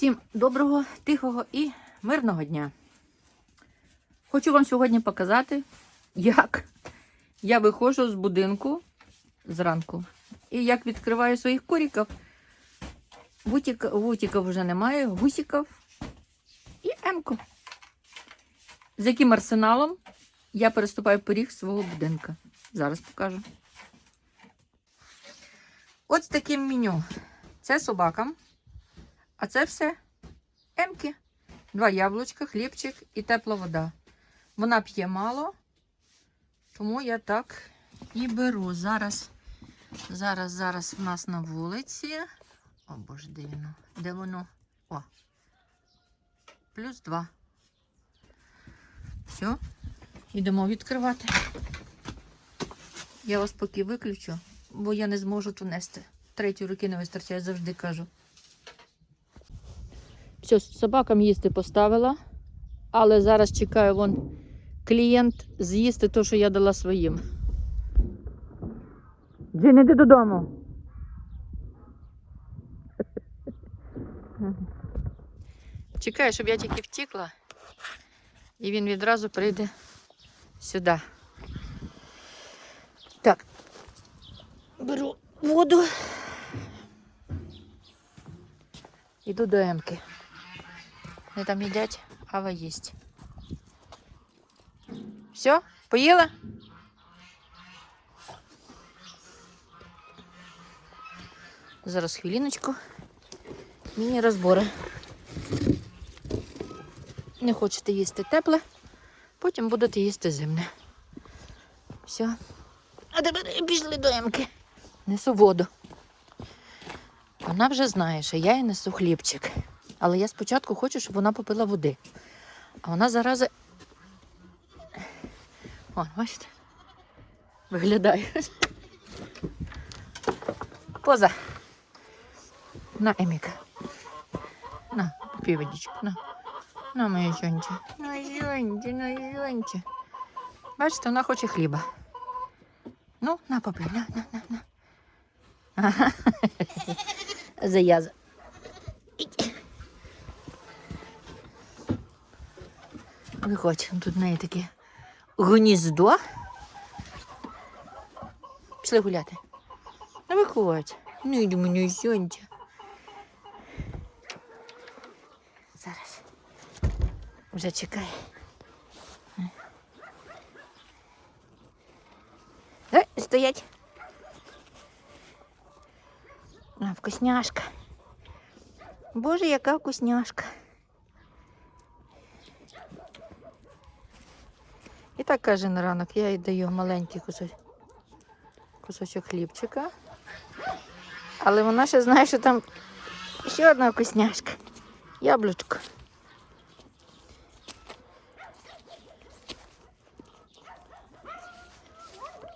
Всім доброго, тихого і мирного дня. Хочу вам сьогодні показати, як я виходжу з будинку зранку і як відкриваю своїх куріків. Вутік, вутіків вже немає, гусіків і емку. З яким арсеналом я переступаю поріг свого будинка. Зараз покажу. Ось таким меню. Це собакам. А це все емки. Два яблучка, хлібчик і тепла вода. Вона п'є мало, тому я так і беру. Зараз, зараз, зараз в нас на вулиці. О, боже, де воно? Де воно? О. Плюс два. Все, йдемо відкривати. Я вас поки виключу, бо я не зможу ту нести. Третьої руки не вистачає, завжди кажу. Все, собакам їсти поставила, але зараз чекаю вон клієнт з'їсти те, що я дала своїм. Джин, іди додому. Чекаю, щоб я тільки втікла, і він відразу прийде сюди. Так, беру воду. Іду до Емки. Вони там їдять, Ава їсть. Все, поїла? Зараз хвилиночку. Міні-розбори. Не хочете їсти тепле, потім будете їсти зимне. Все. А тепер пішли до Емки. Несу воду. Вона вже знає, що я їй несу хлібчик. Але я спочатку хочу, щоб вона попила води. А вона зарази. О, бачите? Виглядає. Поза. На, Еміка. На, попій водичку. На. На, моя жонче. На, жонче, на, жонче. Бачите, вона хоче хліба. Ну, на, попий, на, на, на, на. Заяза. Виходь, тут в неї таке гніздо. Пішли гуляти. Ну виходь. Ну йди мені сьогодні. Зараз. Вже чекай. Е, стоять. А, вкусняшка. Боже, яка вкусняшка. Так каже на ранок, я їй даю маленький кусочок, кусочок хлібчика. Але вона ще знає, що там ще одна вкусняшка. Яблучко.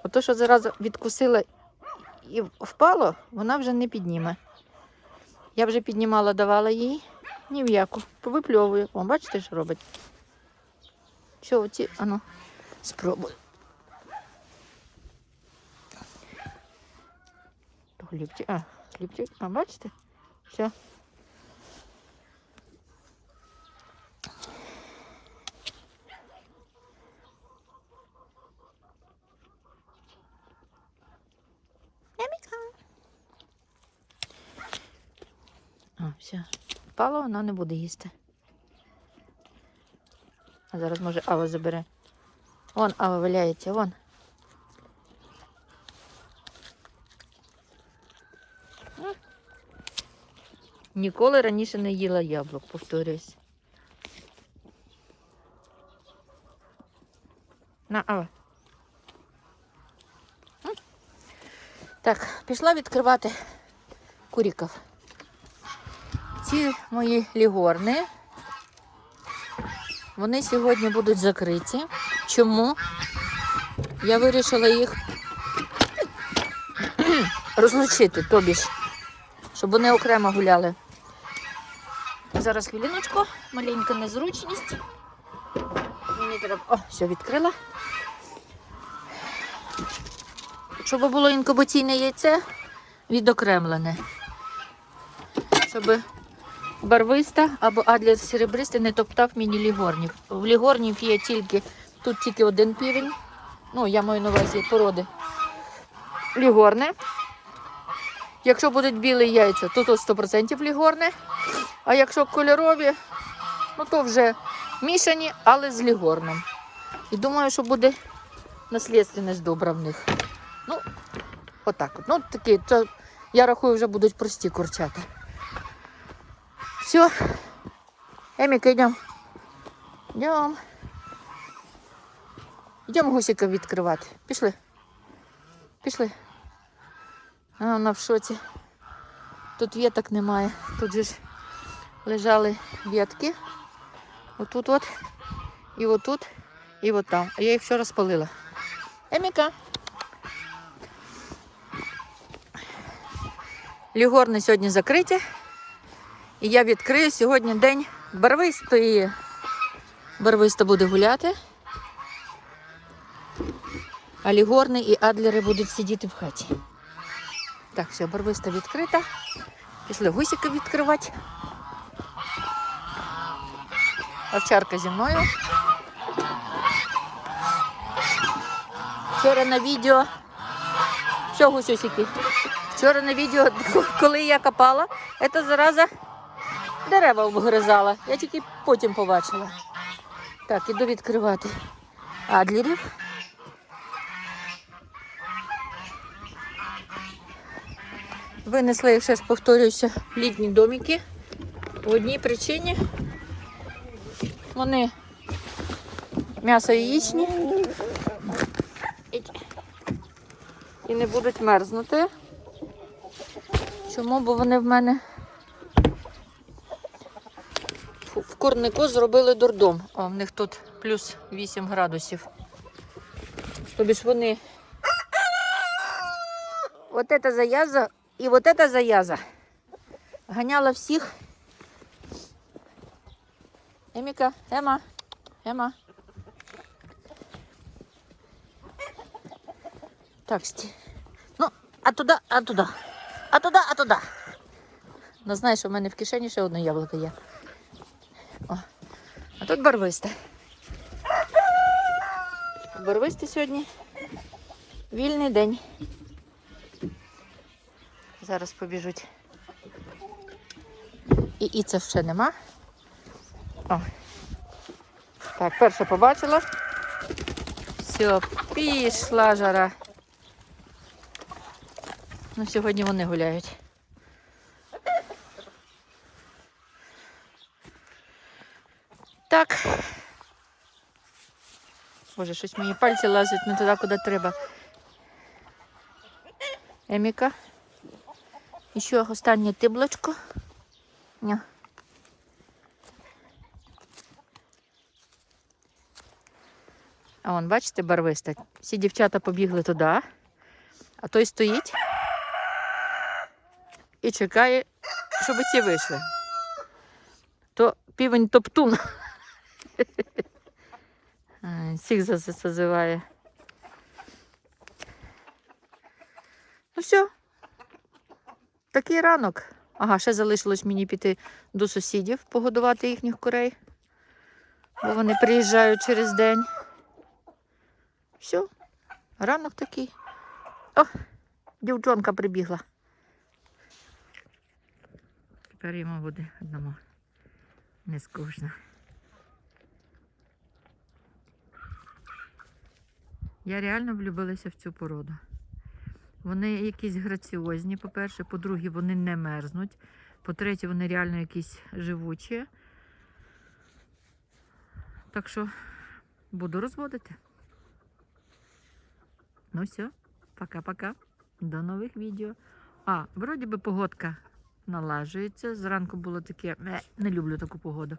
Ото, що зараз відкусила і впало, вона вже не підніме. Я вже піднімала, давала їй ні в яку. Повипльовую. О, бачите, що робить? Що оці, ану, спробую. То Хлібчик, а, хлібчик, а бачите? Все. А, все. Впало, вона не буде їсти. А зараз може Ава забере. Вон Ава валяється, вон. Ніколи раніше не їла яблук, повторююсь. На, Ава. Так, пішла відкривати куріків. Ці мої лігорни, вони сьогодні будуть закриті. Чому? Я вирішила їх розлучити, тобі ж, щоб вони окремо гуляли. Зараз хвилиночку, маленька незручність. Мені треба. О, все відкрила. Щоб було інкубаційне яйце відокремлене. Щоб барвиста або адлер серебристий не топтав мені лігорнів. В лігорнів є тільки тут тільки один півень. Ну, я маю на увазі породи. Лігорне. Якщо будуть білі яйця, то тут 100% лігорне. А якщо кольорові, ну то вже мішані, але з лігорном. І думаю, що буде наслідственність добра в них. Ну, отак от. Ну, такі, то, я рахую, вже будуть прості курчата. Все. Еміка, йдемо. Йдемо. Йдемо гусіка відкривати. Пішли. Пішли. А вона в шоці. Тут віток немає. Тут же ж лежали ветки. Отут от. І отут. І от там. А я їх вчора спалила. Еміка. Лігорни сьогодні закриті. І я відкрию сьогодні день барвистої. Барвиста буде гуляти. А лігорни і адлери будуть сидіти в хаті. Так, все, барвиста відкрита. Пішли гусіка відкривати. Овчарка зі мною. Вчора на відео. Що гусюсики? Вчора на відео, коли я копала, ця зараза дерева обгризала. Я тільки потім побачила. Так, іду відкривати адлерів. Винесли, ще ж повторююся, літні домики. По одній причині. Вони м'ясо яєчні. І не будуть мерзнути. Чому? Бо вони в мене в курнику зробили дурдом. О, в них тут плюс 8 градусів. Тобі ж вони. Вот эта заяза і вот эта заяза ганяла всіх. Еміка, Ема, Ема. Так, сті. Ну, а туди, а туди. А туди, а туди. Ну, знаєш, у мене в кишені ще одне яблуко є. О. А тут барвисте. Барвисте сьогодні. Вільний день. Зараз побіжуть. І, і це ще нема. О. Так, перша побачила. Все, пішла жара. Ну, сьогодні вони гуляють. Так. Боже, щось мені пальці лазять не туди, куди треба. Еміка. І ще останнє тиблочко. А вон, бачите, барвиста. Всі дівчата побігли туди, а той стоїть і чекає, щоб ці вийшли. То півень топтун. Всіх за- за- зазиває. Ну все. Такий ранок. Ага, ще залишилось мені піти до сусідів, погодувати їхніх курей. Бо вони приїжджають через день. Все, ранок такий. О, дівчонка прибігла. Тепер йому буде одному не скучно. Я реально влюбилася в цю породу. Вони якісь граціозні, по-перше, по-друге, вони не мерзнуть. По-третє, вони реально якісь живучі. Так що буду розводити. Ну все, пока-пока. До нових відео. А, вроді би погодка налажується. Зранку було таке. «Ме, Не люблю таку погоду.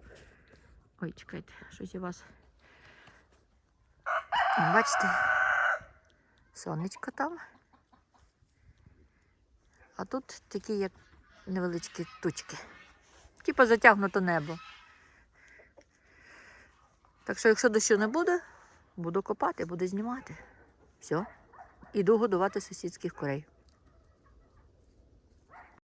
Ой, чекайте, щось у вас. Бачите, сонечко там. А тут такі, як невеличкі тучки. Типа затягнуто небо. Так що, якщо дощу не буде, буду копати, буду знімати. Все. Іду годувати сусідських курей.